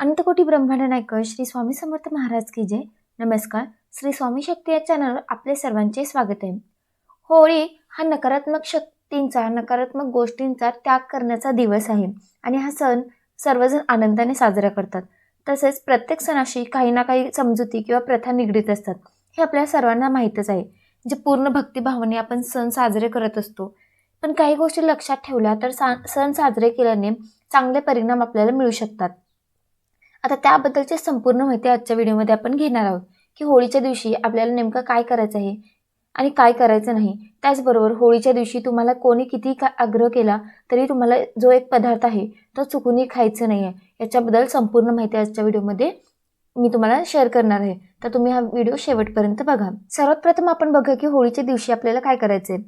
अनंतकोटी ब्रह्मांड नायक श्री स्वामी समर्थ महाराज की जय. नमस्कार. श्री स्वामी शक्ती या चॅनलवर आपले सर्वांचे स्वागत आहे. होळी हा नकारात्मक शक्तींचा नकारात्मक गोष्टींचा त्याग करण्याचा दिवस आहे आणि हा सण सर्वजण आनंदाने साजरा करतात. तसेच प्रत्येक सणाशी काही ना काही समजुती किंवा प्रथा निगडीत असतात. हे आपल्या सर्वांना माहीतच आहे. जे पूर्ण भक्तिभावाने आपण सण साजरे करत असतो. पण काही गोष्टी लक्षात ठेवल्या तर सा सण साजरे केल्याने चांगले परिणाम आपल्याला मिळू शकतात. आता त्याबद्दलची संपूर्ण माहिती आजच्या व्हिडिओमध्ये आपण घेणार आहोत की होळीच्या दिवशी आपल्याला नेमकं काय करायचं आहे आणि काय करायचं नाही त्याचबरोबर होळीच्या दिवशी तुम्हाला कोणी किती का आग्रह केला तरी तुम्हाला जो एक पदार्थ आहे तो चुकूनही खायचं नाही आहे याच्याबद्दल संपूर्ण माहिती आजच्या व्हिडिओमध्ये मी तुम्हाला शेअर करणार आहे. तर तुम्ही हा व्हिडिओ शेवटपर्यंत बघा. सर्वात प्रथम आपण बघा की होळीच्या दिवशी आपल्याला काय करायचं आहे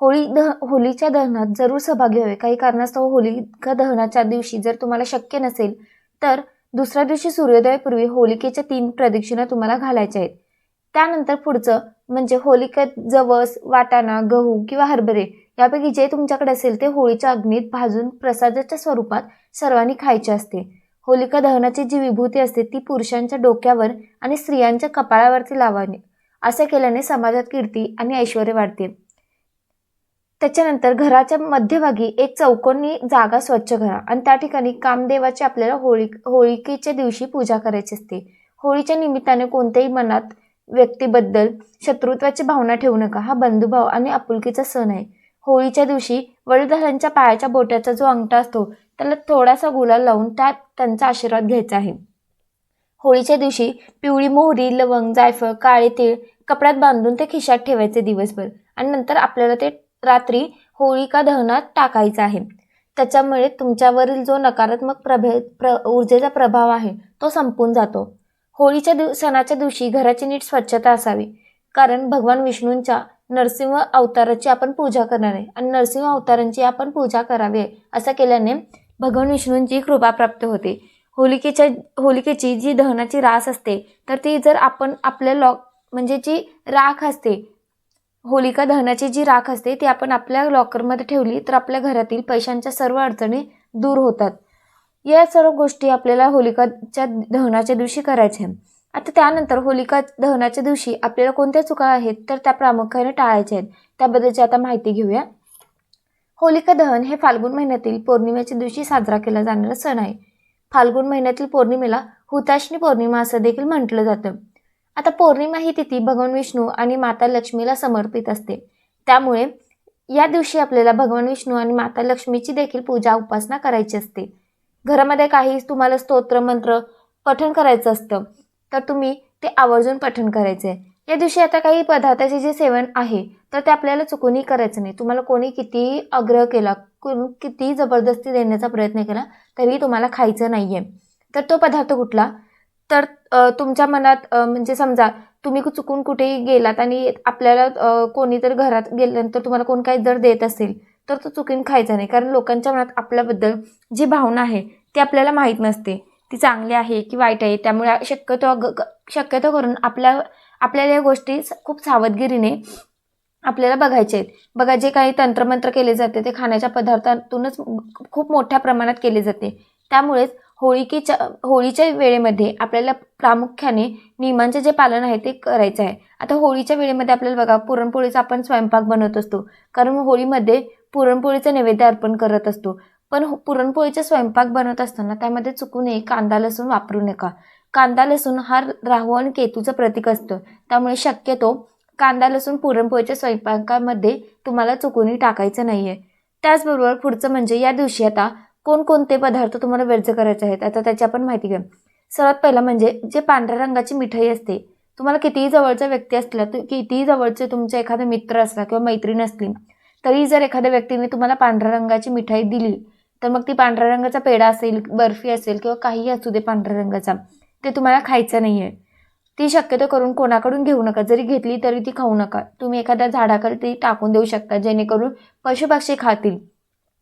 होळी दह होळीच्या दहनात जरूर सहभागी व्हावे. काही कारणास्तव होलिका दहनाच्या दिवशी जर तुम्हाला शक्य नसेल तर दुसऱ्या दिवशी सूर्योदयापूर्वी होलिकेच्या तीन प्रदक्षिणा तुम्हाला घालायच्या आहेत. त्यानंतर पुढचं म्हणजे होलिकेत जवस वाटाणा गहू किंवा हरभरे यापैकी जे तुमच्याकडे असेल ते होळीच्या अग्नीत भाजून प्रसादाच्या स्वरूपात सर्वांनी खायचे असते. होलिका दहनाची जी विभूती असते ती पुरुषांच्या डोक्यावर आणि स्त्रियांच्या कपाळावरती लावावी. असं केल्याने समाजात कीर्ती आणि ऐश्वर वाढते. त्याच्यानंतर घराच्या मध्यभागी एक चौकोनी जागा स्वच्छ करा. आणि त्या ठिकाणी कामदेवाची आपल्याला होळी होळिकेच्या दिवशी पूजा करायची असते. होळीच्या निमित्ताने कोणत्याही मनात व्यक्तीबद्दल शत्रुत्वाची भावना ठेवू नका. हा बंधुभाव आणि आपुलकीचा सण आहे. होळीच्या दिवशी वडीलधाऱ्यांच्या पायाच्या बोट्याचा जो अंगठा असतो त्याला थोडासा गुलाल लावून त्यात त्यांचा आशीर्वाद घ्यायचा आहे. होळीच्या दिवशी पिवळी मोहरी लवंग जायफळ काळे तीळ कपड्यात बांधून ते खिशात ठेवायचे दिवसभर. आणि नंतर आपल्याला ते रात्री होळिका दहनात टाकायचा आहे. त्याच्यामुळे तुमच्यावरील जो नकारात्मक प्रभे प्र ऊर्जेचा प्रभाव आहे तो संपून जातो. होळीच्या दिव सणाच्या दिवशी घराची नीट स्वच्छता असावी. कारण भगवान विष्णूंच्या नरसिंह अवताराची आपण पूजा करणार आहे आणि नरसिंह अवतारांची आपण पूजा करावी असं केल्याने भगवान विष्णूंची कृपा प्राप्त होते. होलिकेच्या होलिकेची जी दहनाची रास असते तर ती जर आपण आपल्या लॉक म्हणजे जी राख असते होलिका दहनाची जी राख असते ती आपण आपल्या लॉकरमध्ये ठेवली तर आपल्या घरातील पैशांच्या सर्व अडचणी दूर होतात. या सर्व गोष्टी आपल्याला होलिकाच्या दहनाच्या दिवशी करायच्या आता त्यानंतर होलिका दहनाच्या दिवशी आपल्याला कोणत्या चुका आहेत तर त्या प्रामुख्याने टाळायच्या आहेत. त्याबद्दलची आता माहिती घेऊया. होलिका दहन हे फाल्गुन महिन्यातील पौर्णिमेच्या दिवशी साजरा केला जाणारा सण आहे. फाल्गुन महिन्यातील पौर्णिमेला हुताशनी पौर्णिमा असं देखील म्हटलं जातं. आता पौर्णिमा ही तिथी भगवान विष्णू आणि माता लक्ष्मीला समर्पित असते. त्यामुळे या दिवशी आपल्याला भगवान विष्णू आणि माता लक्ष्मीची देखील पूजा उपासना करायची असते. घरामध्ये काही तुम्हाला स्तोत्र मंत्र पठण करायचं असतं तर तुम्ही ते आवर्जून पठण करायचे या दिवशी आता काही पदार्थाचे जे सेवन आहे तर ते आपल्याला चुकूनही करायचं नाही. तुम्हाला कोणी कितीही आग्रह केला किती कितीही जबरदस्ती देण्याचा प्रयत्न केला तरीही तुम्हाला खायचं नाही आहे तर तो पदार्थ कुठला? तर तुमच्या मनात म्हणजे समजा तुम्ही चुकून कुठेही गेलात आणि आपल्याला कोणी तर घरात गेल्यानंतर तुम्हाला कोण काही जर देत असेल तर तो चुकीन खायचा नाही. कारण लोकांच्या मनात आपल्याबद्दल जी भावना आहे ती आपल्याला माहीत नसते. ती चांगली आहे की वाईट आहे त्यामुळे शक्यतो शक्यतो करून आपल्या आपल्याला या गोष्टी खूप सावधगिरीने आपल्याला बघायचे आहेत. बघा जे काही तंत्रमंत्र केले जाते ते खाण्याच्या पदार्थातूनच खूप मोठ्या प्रमाणात केले जाते. त्यामुळेच होळीकीच्या होळीच्या वेळेमध्ये आपल्याला प्रामुख्याने नियमांचे जे पालन आहे ते करायचं आहे. आता होळीच्या वेळेमध्ये आपल्याला बघा पुरणपोळीचा आपण स्वयंपाक बनवत असतो. कारण होळीमध्ये पुरणपोळीचं नैवेद्य अर्पण करत असतो. पण हो, पुरणपोळीचा स्वयंपाक बनवत असताना त्यामध्ये चुकूनही कांदा लसूण वापरू नका. कांदा लसूण हा राहू आणि केतूचं प्रतीक असतं. त्यामुळे शक्यतो कांदा लसूण पुरणपोळीच्या स्वयंपाकामध्ये तुम्हाला चुकूनही टाकायचं नाही आहे त्याचबरोबर पुढचं म्हणजे या दिवशी आता कोणकोणते पदार्थ तुम्हाला व्यर्ज करायचे आहेत? आता त्याची आपण माहिती घ्या सर्वात पहिला म्हणजे जे पांढऱ्या रंगाची मिठाई असते तुम्हाला कितीही जवळचा व्यक्ती असला तर कितीही जवळचे तुमचे एखादा मित्र असला किंवा मैत्रीण असली तरी जर एखाद्या व्यक्तीने तुम्हाला पांढऱ्या रंगाची मिठाई दिली तर मग ती पांढऱ्या रंगाचा पेढा असेल बर्फी असेल किंवा काहीही असू दे पांढऱ्या रंगाचा ते तुम्हाला खायचं नाही आहे ती शक्यतो करून कोणाकडून घेऊ नका. जरी घेतली तरी ती खाऊ नका. तुम्ही एखाद्या झाडाकडे ती टाकून देऊ शकता जेणेकरून पशुपक्षी खातील.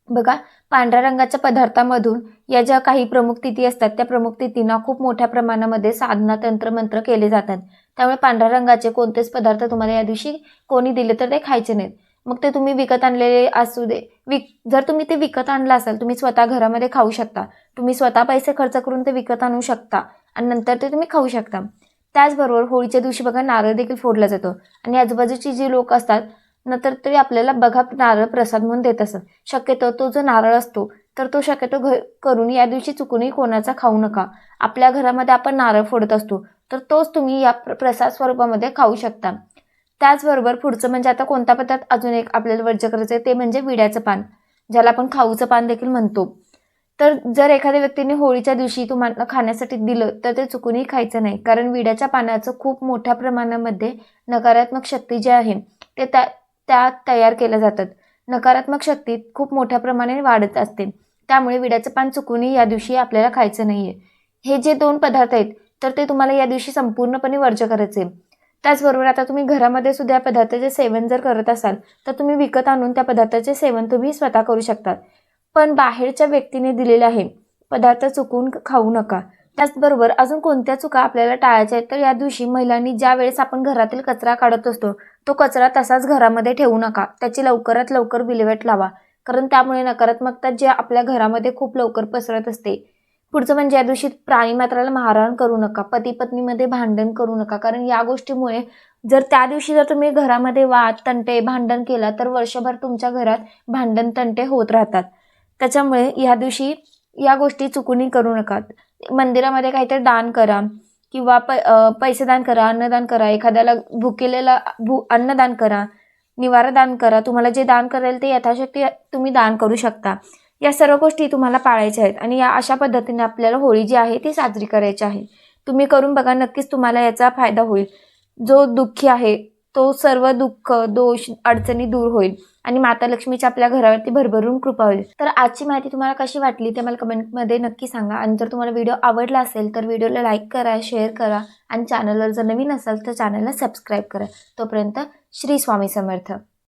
बघा पांढऱ्या रंगाच्या पदार्थामधून या ज्या काही प्रमुख तिथी असतात त्या प्रमुख तिथींना खूप मोठ्या प्रमाणामध्ये साधना तंत्र मंत्र केले जातात. त्यामुळे पांढऱ्या रंगाचे कोणतेच पदार्थ तुम्हाला या दिवशी कोणी दिले तर ते खायचे नाहीत. मग ते तुम्ही विकत आणलेले असू दे. विक जर तुम्ही ते विकत आणलं असाल तुम्ही स्वतः घरामध्ये खाऊ शकता. तुम्ही स्वतः पैसे खर्च करून ते विकत आणू शकता आणि नंतर ते तुम्ही खाऊ शकता. त्याचबरोबर होळीच्या दिवशी बघा नारळ देखील फोडला जातो. आणि आजूबाजूची जी लोक असतात नंतर ते आपल्याला बघा नारळ प्रसाद म्हणून देत असत. शक्यतो तो जो नारळ असतो तर तो शक्यतो घ करून या दिवशी चुकूनही कोणाचा खाऊ नका. आपल्या घरामध्ये आपण नारळ फोडत असतो तर तोच तुम्ही या प्र प्रसाद स्वरूपामध्ये खाऊ शकता. त्याचबरोबर पुढचं म्हणजे आता कोणता पदार्थ? अजून एक आपल्याला वर्ज्य करायचं आहे ते म्हणजे विड्याचं पान. ज्याला आपण खाऊचं पान देखील म्हणतो. तर जर एखाद्या व्यक्तीने होळीच्या दिवशी तुम्हाला खाण्यासाठी दिलं तर ते चुकूनही खायचं नाही. कारण विड्याच्या पानाचं खूप मोठ्या प्रमाणामध्ये नकारात्मक शक्ती जी आहे ते त्या त्या तयार केल्या जातात. नकारात्मक शक्ती खूप मोठ्या प्रमाणे वाढत असते. त्यामुळे विड्याचं पान चुकूनही या दिवशी आपल्याला खायचं नाही आहे हे जे दोन पदार्थ आहेत तर ते तुम्हाला या दिवशी संपूर्णपणे वर्ज्य करायचे. आहे त्याचबरोबर आता तुम्ही घरामध्ये सुद्धा या पदार्थाचे सेवन जर करत असाल तर तुम्ही विकत आणून त्या पदार्थाचे सेवन तुम्ही स्वतः करू शकतात पण बाहेरच्या व्यक्तीने दिलेलं आहे पदार्थ चुकून खाऊ नका. त्याचबरोबर अजून कोणत्या चुका आपल्याला टाळायच्या आहेत? तर या दिवशी महिलांनी ज्या वेळेस आपण घरातील कचरा काढत असतो तो कचरा तसाच घरामध्ये ठेवू नका. त्याची लवकरात लवकर विल्हेवाट लावा. कारण त्यामुळे नकारात्मकता जी आपल्या घरामध्ये खूप लवकर पसरत असते. पुढचं म्हणजे या दिवशी प्राणीमात्राला मारहाण करू नका. पती पत्नीमध्ये भांडण करू नका. कारण या गोष्टीमुळे जर त्या दिवशी जर तुम्ही घरामध्ये वाद तंटे भांडण केला तर वर्षभर तुमच्या घरात भांडण तंटे होत राहतात. त्याच्यामुळे या दिवशी या गोष्टी चुकूनही करू नका. मंदिरामध्ये काहीतरी दान करा. किंवा प पैसे दान करा अन्नदान करा. एखाद्याला भुकेलेला भू अन्नदान करा. निवारा दान करा. तुम्हाला जे दान करेल ते यथाशक्ती तुम्ही दान करू शकता. या सर्व गोष्टी तुम्हाला पाळायच्या आहेत. आणि या अशा पद्धतीने आपल्याला होळी जी आहे ती साजरी करायची आहे. तुम्ही करून बघा नक्कीच तुम्हाला याचा फायदा होईल. जो दुःखी आहे तो सर्व दुःख दोष अडचणी दूर होईल. आणि माता लक्ष्मीच्या आपल्या घरावरती भरभरून कृपा होईल. तर आजची माहिती तुम्हाला कशी वाटली ते मला कमेंटमध्ये नक्की सांगा. आणि जर तुम्हाला व्हिडिओ आवडला असेल तर व्हिडिओला लाईक करा शेअर करा. आणि चॅनलवर जर नवीन असाल तर चॅनलला सबस्क्राईब करा. तोपर्यंत श्री स्वामी समर्थ.